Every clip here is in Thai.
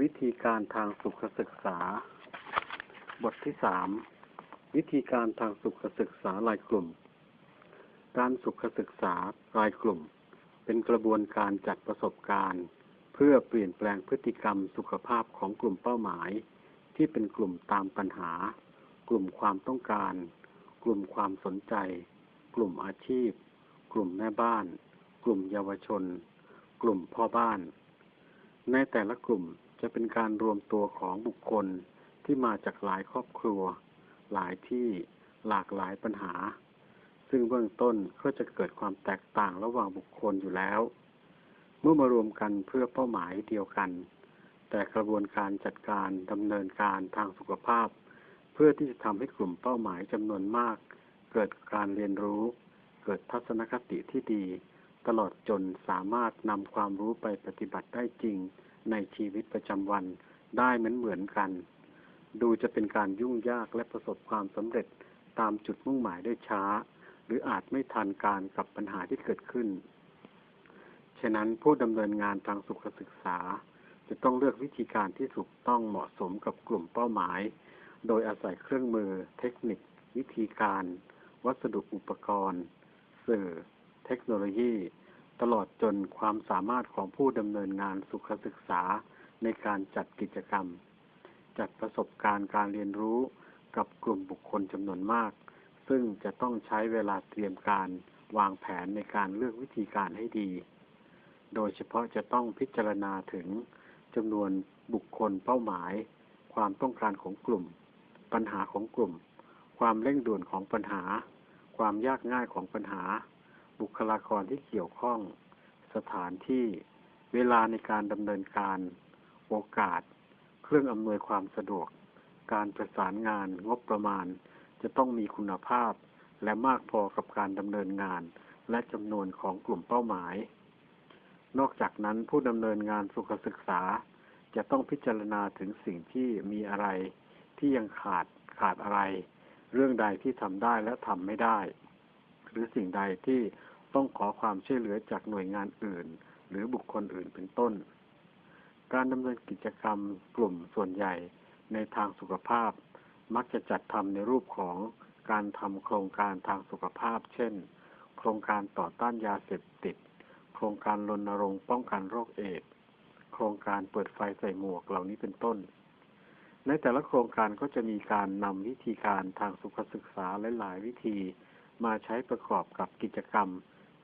วิธีการทางสุขศึกษา บทที่สามวิธีการทางสุขศึกษารายกลุ่ม การสุขศึกษารายกลุ่ม เป็นกระบวนการจัดประสบการณ์ เพื่อเปลี่ยนแปลงพฤติกรรมสุขภาพของกลุ่มเป้าหมาย ที่เป็นกลุ่มตามปัญหา กลุ่มความต้องการ กลุ่มความสนใจ กลุ่มอาชีพ กลุ่มแม่บ้าน กลุ่มเยาวชน กลุ่มพ่อบ้าน ในแต่ละกลุ่ม จะเป็นการรวมตัวของบุคคลที่มาจากหลายครอบครัว หลายที่หลากหลายปัญหา ซึ่งเบื้องต้นก็จะเกิดความแตกต่างระหว่างบุคคลอยู่แล้ว เมื่อมารวมกันเพื่อเป้าหมายเดียวกัน แต่กระบวนการจัดการดำเนินการทางสุขภาพ เพื่อที่จะทำให้กลุ่มเป้าหมายจำนวนมาก เกิดการเรียนรู้ เกิดทัศนคติที่ดี ตลอดจนสามารถนำความรู้ไปปฏิบัติได้จริง ในชีวิตประจำวันได้เหมือนเหมือนกัน ดูจะเป็นการยุ่งยากและประสบความสำเร็จตามจุดมุ่งหมายได้ช้า หรืออาจไม่ทันการกับปัญหาที่เกิดขึ้น ฉะนั้นผู้ดำเนินงานทางสุขศึกษา จะต้องเลือกวิธีการที่ถูกต้องเหมาะสมกับกลุ่มเป้าหมาย โดยอาศัยเครื่องมือ เทคนิค วิธีการ วัสดุอุปกรณ์ สื่อ เทคโนโลยี ตลอดจนความสามารถของผู้ดำเนินงานสุขศึกษาในการจัดกิจกรรม จัดประสบการณ์การเรียนรู้กับกลุ่มบุคคลจำนวนมาก ซึ่งจะต้องใช้เวลาเตรียมการวางแผนในการเลือกวิธีการให้ดี โดยเฉพาะจะต้องพิจารณาถึงจำนวนบุคคลเป้าหมาย ความต้องการของกลุ่ม ปัญหาของกลุ่ม ความเร่งด่วนของปัญหา ความยากง่ายของปัญหา บุคลากรที่เกี่ยวข้อง สถานที่ เวลาในการดำเนินการ โอกาส เครื่องอำนวยความสะดวก การประสานงาน งบประมาณ จะต้องมีคุณภาพ และมากพอกับการดำเนินงาน และจำนวนของกลุ่มเป้าหมาย นอกจากนั้นผู้ดำเนินงานสุขศึกษา จะต้องพิจารณาถึงสิ่งที่มีอะไร ที่ยังขาดขาดอะไร เรื่องใดที่ทำได้และทำไม่ได้ หรือสิ่งใดที่ ต้องขอความช่วยเหลือจากหน่วยงานอื่น หรือบุคคลอื่นเป็นต้น การดำเนินกิจกรรมกลุ่มส่วนใหญ่ในทางสุขภาพ มักจะจัดทำในรูปของการทำโครงการทางสุขภาพ เช่น โครงการต่อต้านยาเสพติด โครงการรณรงค์ป้องกันโรคเอดส์ โครงการเปิดไฟใส่หมวกเหล่านี้เป็นต้น ในแต่ละโครงการก็จะมีการนำวิธีการทางสุขศึกษาหลาย ๆ วิธีมาใช้ประกอบกับกิจกรรม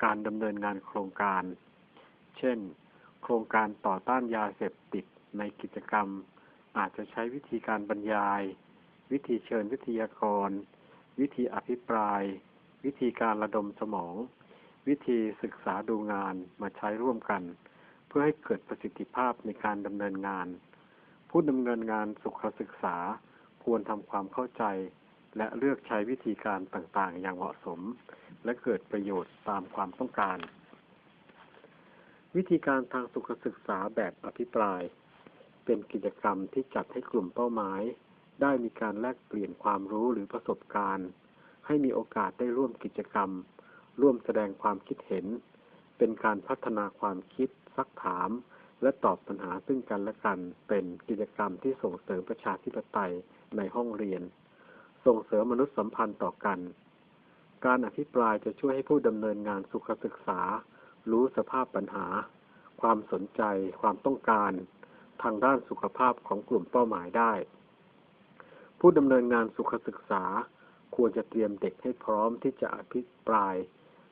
การดำเนินงานโครงการ เช่น โครงการต่อต้านยาเสพติดในกิจกรรม อาจจะใช้วิธีการบรรยาย วิธีเชิญวิทยากร วิธีอภิปราย วิธีการระดมสมอง วิธีศึกษาดูงานมาใช้ร่วมกัน เพื่อให้เกิดประสิทธิภาพในการดำเนินงาน ผู้ดำเนินงานสุขศึกษาควรทำความเข้าใจ และเลือกใช้วิธีการต่างๆ อย่างเหมาะสม และเกิดประโยชน์ตามความต้องการ วิธีการทางสุขศึกษาแบบอภิปราย เป็นกิจกรรมที่จัดให้กลุ่มเป้าหมาย ได้มีการแลกเปลี่ยนความรู้หรือประสบการณ์ ให้มีโอกาสได้ร่วมกิจกรรม ร่วมแสดงความคิดเห็น เป็นการพัฒนาความคิด ซักถาม และตอบปัญหาซึ่งกันและกัน เป็นกิจกรรมที่ส่งเสริมประชาธิปไตยในห้องเรียน ส่งเสริมมนุษยสัมพันธ์ต่อกัน การอภิปรายจะช่วยให้ผู้ดำเนินงานสุขศึกษา รู้สภาพปัญหา ความสนใจ ความต้องการ ทางด้านสุขภาพของกลุ่มเป้าหมายได้ ผู้ดำเนินงานสุขศึกษา ควรจะเตรียมเด็กให้พร้อมที่จะอภิปราย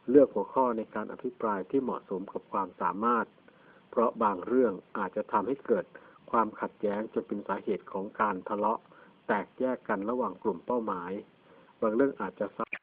เลือกหัวข้อในการอภิปรายที่เหมาะสมกับความสามารถ เพราะบางเรื่องอาจจะทำให้เกิดความขัดแย้งจนเป็นสาเหตุของการทะเลาะ แตกแยกกันระหว่างกลุ่มเป้าหมาย บางเรื่องอาจจะซ้